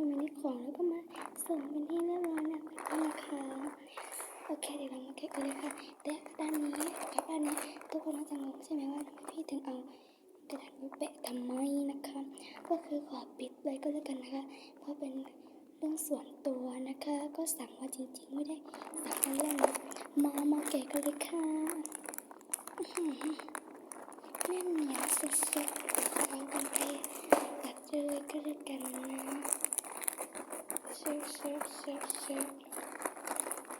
คนมาได้ของแล้วก็มาส่งเป็นที่เรียบร้อยแล้วนะคะโอเคเดี๋ยวเรามาแกะกันเลยค่ะแต่ด้านนี้กับด้านนี้ทุกคนน่าจะงงใช่ไหมว่าพี่ถึงเอากระดาษมาแปะทำไมนะคะ ก็คือขอปิดไว้ก็แล้วกันนะคะ เพราะเป็นเรื่องส่วนตัวนะคะ ก็สั่งมาจริงๆ ไม่ได้สั่งเล่นมามาแกะกันเลยค่ะอื้อหือแน่นเหนียวสุดๆเอากันไปตัดเลยก็แล้วกันนะ เชิบเชิบเชิบเชิบ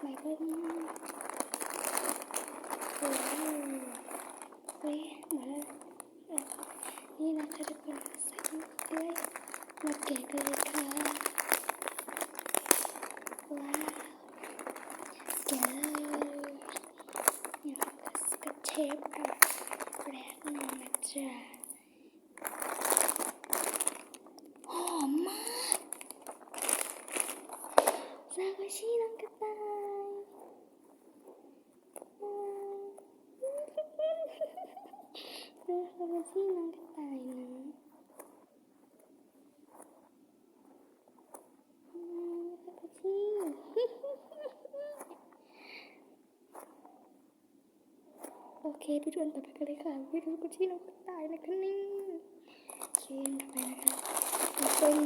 มาเพิ่มโอ้โหเซากาชิน้องกระต่ายว้าวดูซากาชิน้องกระต่ายนะซากาชิโอเคดูดวนต่อไปกันเลยค่ะวิดูกุชี่น้องกระต่ายนะคะนี่โอเคต่อไปนะคะเป็น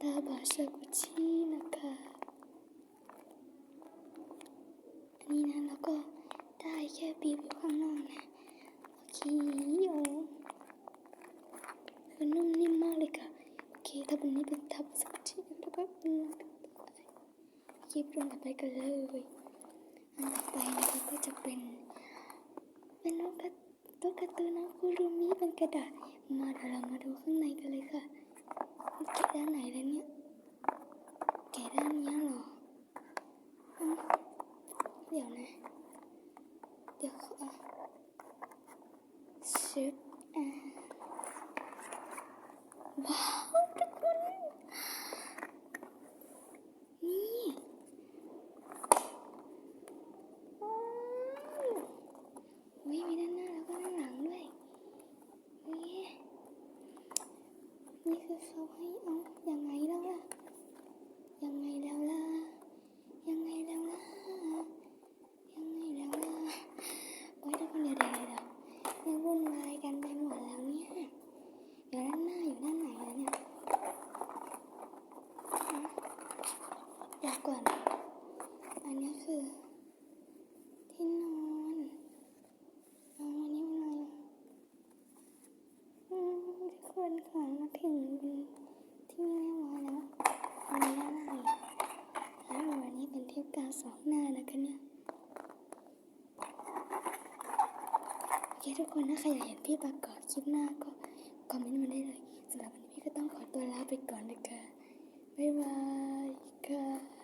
ตาบาชากุชี่นะคะอันนี้นะแล้ว ก็ได้แค่บีบอยู่ข้างนอกนะ โอเคโอ้คือนุ่มนิ่มมากเลยค่ะ โอเคถ้าเป็นนี้เป็นตาบาชากุชี่แล้วก็เป็นน้องต่อไปดูต่อไปกันเลย อันต่อไปนะคะก็จะเป็น เป็นนกกระตุ๊กตานะคุรุมิเป็นกระดาษ มาเดี๋ยวเรามาดูข้างในกันเลยค่ะแกะด้านไหนแล้วเนี่ยแกะด้านเนี้ยเหรออืมเดี๋ยวนะ เดี๋ยวขอชึบอ่าว้าวทุกคน นี่ว้าวมีด้านหน้าแล้วก็ด้านหลังด้วย นี่ นี่คือเขาให้เอายังไงแล้วล่ะ ยังไงแล้วล่ะ ยังไงแล้วล่ะ ยังไงแล้วล่ะ โอ๊ยทุกคนเดี๋ยวเดี๋ยวเดี๋ยวยังวุ่นวายกันไปหมดแล้วเนี่ย เดี๋ยวด้านหน้าอยู่ด้านไหนแล้วเนี่ยฮะเดี๋ยว ก่อน อันนี้คือ ที่นอนเอาวันนี้มาเลยอืมทุกคนค่ะมาถึงที่เรียบร้อยแล้ววันนี้อะไรแล้ววันนี้เป็นเทปกาวสองหน้านะคะเนี่ยโอเคทุกคนถ้าใครอยากเห็นพี่ประกอบคลิปหน้าก็คอมเมนต์มาได้เลยสำหรับวันนี้พี่ก็ต้องขอตัวลาไปก่อนนะคะบ๊ายบายค่ะ